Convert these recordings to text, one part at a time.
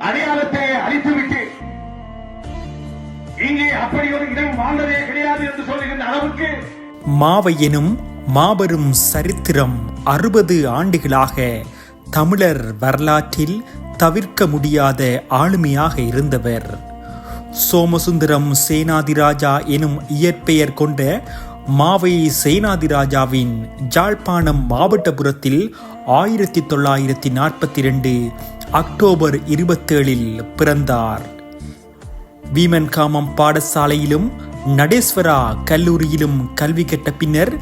அடையாளத்தை அழித்துவிட்டு இங்கே அப்படி ஒரு இடம் வாழ்ந்ததே கிடையாது என்று சொல்லுகின்ற அளவுக்கு மாவை எனும் மாபெரும் சரித்திரம் அறுபது ஆண்டுகளாக தமிழர் வரலாற்றில் தவிர்க்க முடியாத ஆளுமையாக இருந்தவர். சோமசுந்தரம் சேனாதிராஜா எனும் இயற்பெயர் கொண்ட மாவை சேனாதிராஜாவின் ஜாழ்ப்பாணம் மாவட்டபுரத்தில் ஆயிரத்தி தொள்ளாயிரத்தி நாற்பத்தி ரெண்டு அக்டோபர் இருபத்தேழில் பிறந்தார். வீமன்காமம் பாடசாலையிலும் நடேஸ்வரா கல்லூரியிலும் கல்வி கட்ட பின்னர்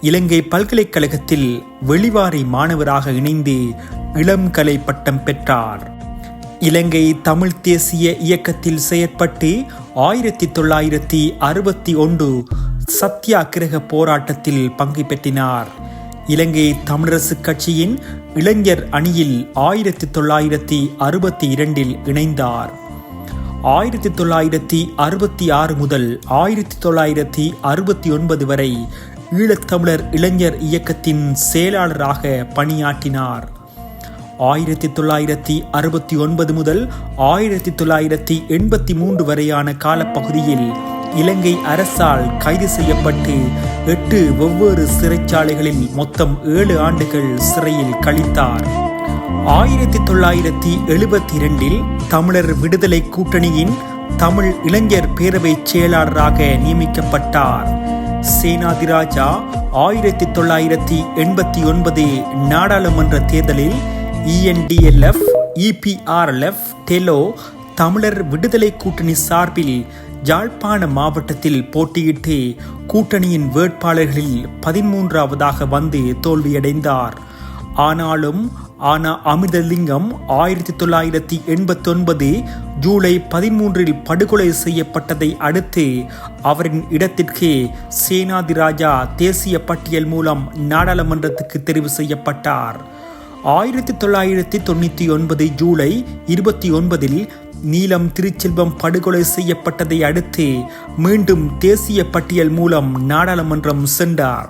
இலங்கை பல்கலைக்கழகத்தில் வெளிவாரி மாணவராக இணைந்து இளம் கலை பட்டம் பெற்றார். இலங்கை தமிழ் தேசிய இயக்கத்தில் செயற்பட்டு ஆயிரத்தி தொள்ளாயிரத்தி அறுபத்தி ஒன்று சத்தியாகிரக போராட்டத்தில் பங்கு பெற்றினார். இலங்கை தமிழரசு கட்சியின் இளைஞர் அணியில் ஆயிரத்தி தொள்ளாயிரத்தி அறுபத்தி இரண்டில் இணைந்தார். ஆயிரத்தி தொள்ளாயிரத்தி அறுபத்தி ஆறு முதல் ஆயிரத்தி தொள்ளாயிரத்தி அறுபத்தி ஒன்பது வரை ஈழத்தமிழர் இளைஞர் இயக்கத்தின் செயலாளராக பணியாற்றினார். ஆயிரத்தி தொள்ளாயிரத்தி அறுபத்தி ஒன்பது முதல் ஆயிரத்தி தொள்ளாயிரத்தி எண்பத்தி மூன்று வரையான காலப்பகுதியில் இலங்கை அரசால் கைது செய்யப்பட்டு எட்டு வெவ்வேறு சிறைச்சாலைகளில் மொத்தம் ஏழு ஆண்டுகள் சிறையில் கழித்தார். ஆயிரத்தி தொள்ளாயிரத்தி எழுபத்தி இரண்டில் தமிழர் விடுதலை கூட்டணியின் தமிழ் இளைஞர் பேரவை செயலாளராக நியமிக்கப்பட்டார். சேனாதிராஜா ஆயிரத்தி தொள்ளாயிரத்தி எண்பத்தி ஒன்பது நாடாளுமன்ற தேர்தலில் இஎன்டிஎல்எஃப் இபிஆர்எல்எஃப் டெலோ தமிழர் விடுதலை கூட்டணி சார்பில் யாழ்ப்பாண மாவட்டத்தில் போட்டியிட்டு கூட்டணியின் வேட்பாளர்களில் பதிமூன்றாவதாக வந்து தோல்வியடைந்தார். ஆனாலும் ஆனா அமிர்தலிங்கம் ஆயிரத்தி தொள்ளாயிரத்தி எண்பத்தொன்பது ஜூலை பதிமூன்றில் படுகொலை செய்யப்பட்டதை அடுத்து அவரின் இடத்திற்கு சேனாதிராஜா தேசிய பட்டியல் மூலம் நாடாளுமன்றத்துக்கு தெரிவு செய்யப்பட்டார். ஆயிரத்தி தொள்ளாயிரத்தி தொண்ணூற்றி ஒன்பது ஜூலை இருபத்தி ஒன்பதில் நீலம் திருச்செல்வம் படுகொலை செய்யப்பட்டதை அடுத்து மீண்டும் தேசிய பட்டியல் மூலம் நாடாளுமன்றம் சென்றார்.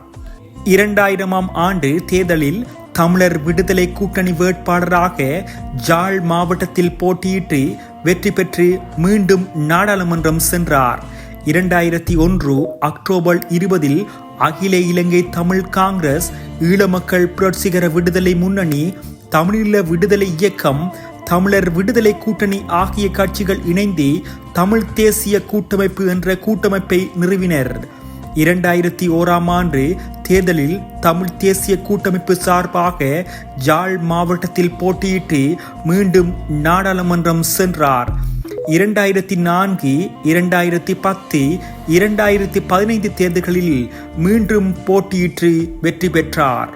இரண்டாயிரமாம் ஆண்டு தேர்தலில் தமிழர் விடுதலை கூட்டணி வேட்பாளராக ஜாழ் மாவட்டத்தில் போட்டியிட்டு வெற்றி பெற்று மீண்டும் நாடாளுமன்றம் சென்றார். இரண்டாயிரத்தி ஒன்று அக்டோபர் இருபதில் அகில இலங்கை தமிழ் காங்கிரஸ் ஈழமக்கள் புரட்சிகர விடுதலை முன்னணி தமிழீழ விடுதலை இயக்கம் தமிழர் விடுதலை கூட்டணி ஆகிய கட்சிகள் இணைந்து தமிழ் தேசிய கூட்டமைப்பு என்ற கூட்டமைப்பை நிறுவினர். இரண்டாயிரத்தி ஓராம் ஆண்டு தேர்தலில் தமிழ் தேசிய கூட்டமைப்பு சார்பாக ஜாழ் மாவட்டத்தில் போட்டியிட்டு மீண்டும் நாடாளுமன்றம் சென்றார். இரண்டாயிரத்தி நான்கு இரண்டாயிரத்தி பத்து இரண்டாயிரத்தி பதினைந்து தேர்தல்களில் மீண்டும் போட்டியிட்டு வெற்றி பெற்றார்.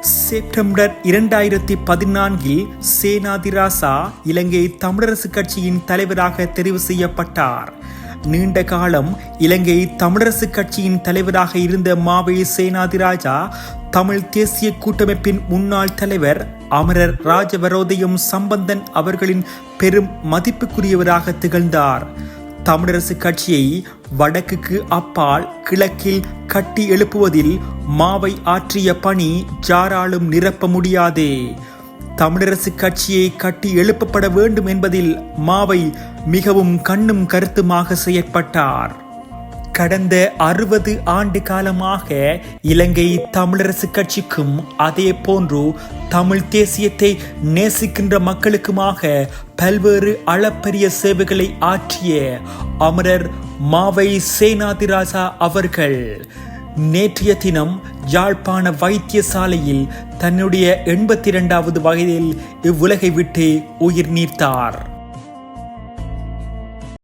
செப்டம்பர் இரண்டாயிரத்தி பதினான்கில் சேனாதிராசா இலங்கை தமிழரசு கட்சியின் தலைவராக தெரிவு செய்யப்பட்டார். நீண்ட காலம் இலங்கை தமிழரசு கட்சியின் தலைவராக இருந்த மாவே சேனாதிராஜா தமிழ் தேசிய கூட்டமைப்பின் முன்னாள் தலைவர் அமரர் ராஜவரோதயம் சம்பந்தன் அவர்களின் பெரும் மதிப்புக்குரியவராக திகழ்ந்தார். தமிழரசு கட்சியை வடக்குக்கு அப்பால் கிழக்கில் கட்டி எழுப்புவதில் மாவை ஆற்றிய பணி யாராலும் நிரப்ப முடியாதே. தமிழரசு கட்சியை கட்டி எழுப்பப்பட வேண்டும் என்பதில் மாவை மிகவும் கண்ணும் கருத்துமாக செயற்பட்டார். கடந்த அறுபது ஆண்டு காலமாக இலங்கை தமிழரசு கட்சிக்கும் அதே போன்று தமிழ் தேசியத்தை நேசிக்கின்ற மக்களுக்குமாக பல்வேறு அளப்பரிய சேவைகளை ஆற்றிய அமரர் மாவை சேனாதிராஜா அவர்கள் நேற்றைய தினம் யாழ்ப்பாண வைத்தியசாலையில் தன்னுடைய எண்பத்தி இரண்டாவது வயதில் இவ்வுலகை விட்டு உயிர் நீர்த்தார்.